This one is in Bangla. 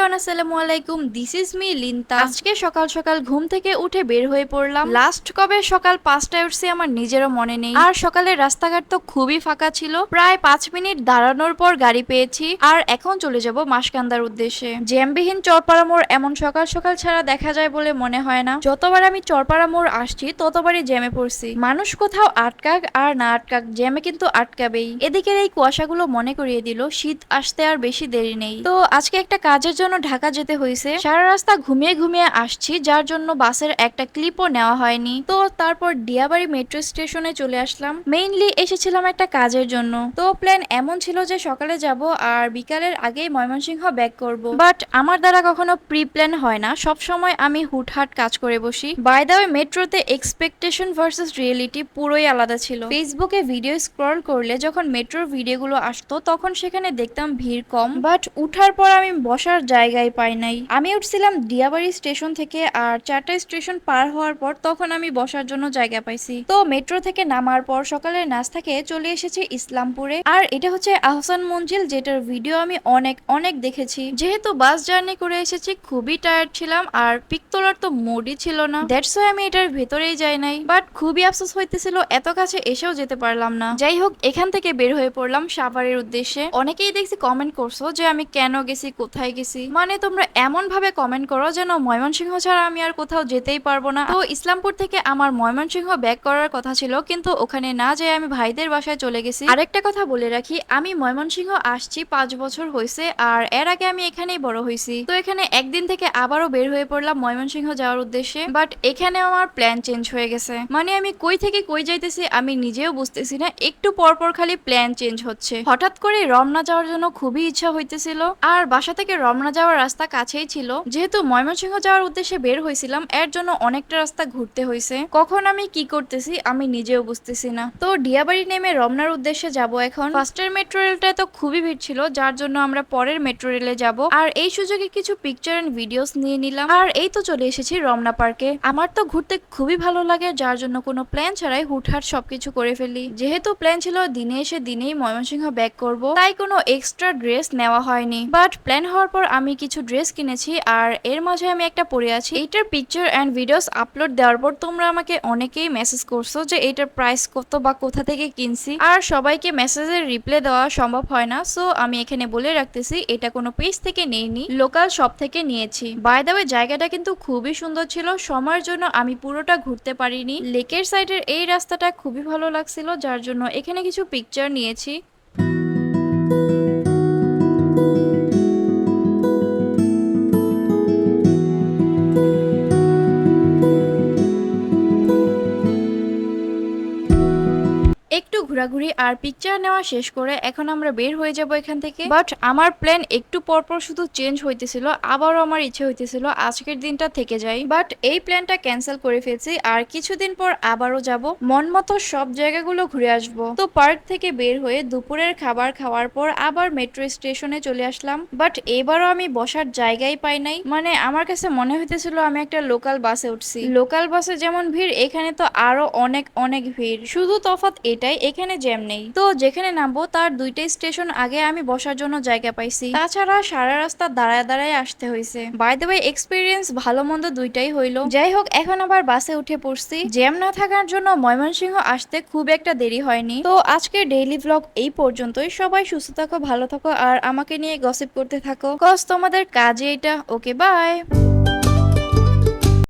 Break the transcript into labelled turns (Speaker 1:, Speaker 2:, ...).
Speaker 1: আসসালামু আলাইকুম। দিস ইজ মি লিন্তা আজকে সকাল সকাল ঘুম থেকে উঠে বের হয়ে পড়লাম। লাস্ট কবে? সকাল পাঁচটায় উঠছি, আমার নিজেরও মনে নেই। আর সকালে রাস্তাঘাট তো খুবই ফাঁকা ছিল। প্রায় পাঁচ মিনিট দাঁড়ানোর পর গাড়ি পেয়েছি। আর এখন চলে যাব মাসকান্দার উদ্দেশ্যে। জ্যামবিহীন চরপাড়া মোড় এমন সকাল সকাল ছাড়া দেখা যায় বলে মনে হয় না। যতবার আমি চরপাড়া মোড় আসছি, ততবারই জ্যামে পড়ছি। মানুষ কোথাও আটকাক আর না আটকাক, জ্যামে কিন্তু আটকাবেই। এদিকের এই কুয়াশাগুলো মনে করিয়ে দিল, শীত আসতে আর বেশি দেরি নেই। তো আজকে একটা কাজের জন্য ঢাকা যেতে হয়েছে সারা রাস্তা ঘুমিয়ে ঘুমিয়ে আসছি, যার জন্য বাসের একটা ক্লিপও নেওয়া হয়নি। তো তারপর ডিয়াবাড়ি মেট্রো স্টেশনে চলে আসলাম। মেইনলি এসেছিলাম একটা কাজের জন্য। তো প্ল্যান এমন ছিল যে সকালে যাব আর বিকালের আগেই ময়মনসিংহ ব্যাক করব। বাট আমার দ্বারা কখনো প্রি প্ল্যান হয় না। সব সময় আমি হুটহাট কাজ করে বসি। বাই দ্য ওয়ে মেট্রোতে এক্সপেকটেশন ভার্সেস রিয়েলিটি পুরোই আলাদা ছিল। ফেসবুকে ভিডিও স্ক্রল করলে যখন মেট্রোর ভিডিওগুলো আসতো, তখন সেখানে দেখতাম ভিড় কম। বাট উঠার পর আমি বসার জায়গায় পাই নাই। আমি উঠছিলাম দিয়াবাড়ি স্টেশন থেকে আর চারটা স্টেশন পার হওয়ার পর তখন আমি বসার জন্য জায়গা পাইছি। তো মেট্রো থেকে নামার পর সকালের নাস্তা খেয়ে চলে এসেছি ইসলামপুরে। আর এটা হচ্ছে আহসান মঞ্জিল, যেটার ভিডিও আমি অনেক অনেক দেখেছি। যেহেতু বাস জার্নি করে এসেছি, খুবই টায়ার্ড ছিলাম আর পিক তোলার তো মোডই ছিল না। দ্যাটস ওয়াই আমি এটার ভেতরেই যাই নাই। বাট খুবই আফসোস হইতেছিল, এত কাছে এসেও যেতে পারলাম না। যাই হোক, এখান থেকে বের হয়ে পড়লাম সাভারের উদ্দেশ্যে। অনেকেই দেখছি কমেন্ট করছ যে আমি কেন গেছি, কোথায় গেছি? মানে তোমরা এমন ভাবে কমেন্ট করো যেন ময়মনসিংহ ছাড়া আমি আর কোথাও যেতেই পারব না। তো ইসলামপুর থেকে আমার ময়মনসিংহ ব্যাক করার কথা ছিল, কিন্তু ওখানে না যেয়ে আমি ভাইদের বাসায় চলে গেছি। আরেকটা কথা বলে রাখি, আমি ময়মনসিংহ আসছি পাঁচ বছর হয়েছে আর এর আগে আমি এখানেই বড় হয়েছি তো এখানে একদিন থেকে আবারও বের হয়ে পড়লাম ময়মনসিংহ যাওয়ার উদ্দেশ্যে বাট এখানে আমার প্ল্যান চেঞ্জ হয়ে গেছে। মানে আমি কই থেকে কই যাইতেছি আমি নিজেও বুঝতেছি না, একটু পর পর খালি প্ল্যান চেঞ্জ হচ্ছে। হঠাৎ করে রমনা যাওয়ার জন্য খুবই ইচ্ছা হইতেছিল, আর বাসা থেকে রমনা যাওয়ার রাস্তা কাছেই ছিল। যেহেতু ময়মনসিংহ যাওয়ার উদ্দেশ্যে বের হয়েছিলাম, এর জন্য অনেকটা রাস্তা ঘুরতে হয়েছে। কখন আমি কি করতেছি, আমি নিজেও বুঝতেছি না। তো ডিয়াবাড়ি নেমে রমনার উদ্দেশ্যে যাব এখন। ফার্স্টের মেট্রো রেলটায় তো খুবই ভিড় ছিল, যার জন্য আমরা পরের মেট্রো রেলে যাব। আর এই সুযোগে কিছু পিকচার এন্ড ভিডিওস নিয়ে নিলাম। আর এই তো চলে এসেছি রমনা পার্কে আমার তো ঘুরতে খুবই ভালো লাগে, যার জন্য কোনো প্ল্যান ছাড়াই হুটহাট সবকিছু করে ফেলি। যেহেতু প্ল্যান ছিল দিনে এসে দিনেই ময়মনসিংহ ব্যাক করব, তাই কোনো এক্সট্রা ড্রেস নেওয়া হয়নি। বাট প্ল্যান হওয়ার পর আমি কিছু ড্রেস কিনেছি আর এর মাঝে আমি একটা পরে আছি। এইটার পিকচার অ্যান্ড ভিডিওস আপলোড দেওয়ার পর তোমরা আমাকে অনেকেই মেসেজ করছ যে এইটার প্রাইস কত বা কোথা থেকে কিনছি। আর সবাইকে মেসেজের রিপ্লাই দেওয়া সম্ভব হয় না সো আমি এখানে বলে রাখতেছি, এটা কোনো পেজ থেকে নেইনি লোকাল শপ থেকে নিয়েছি। বাই ওয়ে জায়গাটা কিন্তু খুবই সুন্দর ছিল, সময়ের জন্য আমি পুরোটা ঘুরতে পারিনি। লেকের সাইডের এই রাস্তাটা খুবই ভালো লাগছিল, যার জন্য এখানে কিছু পিকচার নিয়েছি। একটু ঘোরাঘুরি আর পিকচার নেওয়া শেষ করে এখন আমরা বের হয়ে যাব এখান থেকে। বাট আমার প্ল্যান একটু পরপর শুধু চেঞ্জ হইতেছিল, আবারও আমার ইচ্ছে হইতেছিল আজকের দিনটা থেকে যাই। বাট এই প্ল্যানটা ক্যান্সেল করে ফেলছি আর কিছুদিন পর আবারও যাব। মন মতো সব জায়গাগুলো ঘুরে আসব। তো পার্ক থেকে বের হয়ে দুপুরের খাবার খাওয়ার পর আবার মেট্রো স্টেশনে চলে আসলাম। বাট এবারও আমি বসার জায়গাই পাই নাই। মানে আমার কাছে মনে হইতেছিল আমি একটা লোকাল বাসে উঠছি। লোকাল বাসে যেমন ভিড়, এখানে তো আরও অনেক অনেক ভিড়। শুধু তফাৎ এটাই এখানে জ্যাম নেই। তো যেখানে নামবো, তার দুইটাই স্টেশন আগে আমি বসার জন্য জায়গা পাইছি। তাছাড়া সারা রাস্তা দাঁড়ায় দাঁড়ায় আসতে হয়েছে বাই দ্য ওয়ে এক্সপিরিয়েন্স ভালো মন্দ দুইটাই হইল। যাই হোক, এখন আবার বাসে উঠে পড়ছি। জ্যাম না থাকার জন্য ময়মনসিংহ আসতে খুব একটা দেরি হয়নি। তো আজকের ডেইলি ব্লগ এই পর্যন্তই। সবাই সুস্থ থাকো, ভালো থাকো, আর আমাকে নিয়ে গসিপ করতে থাকো। কস তোমাদের কাজে এটা। Okay bye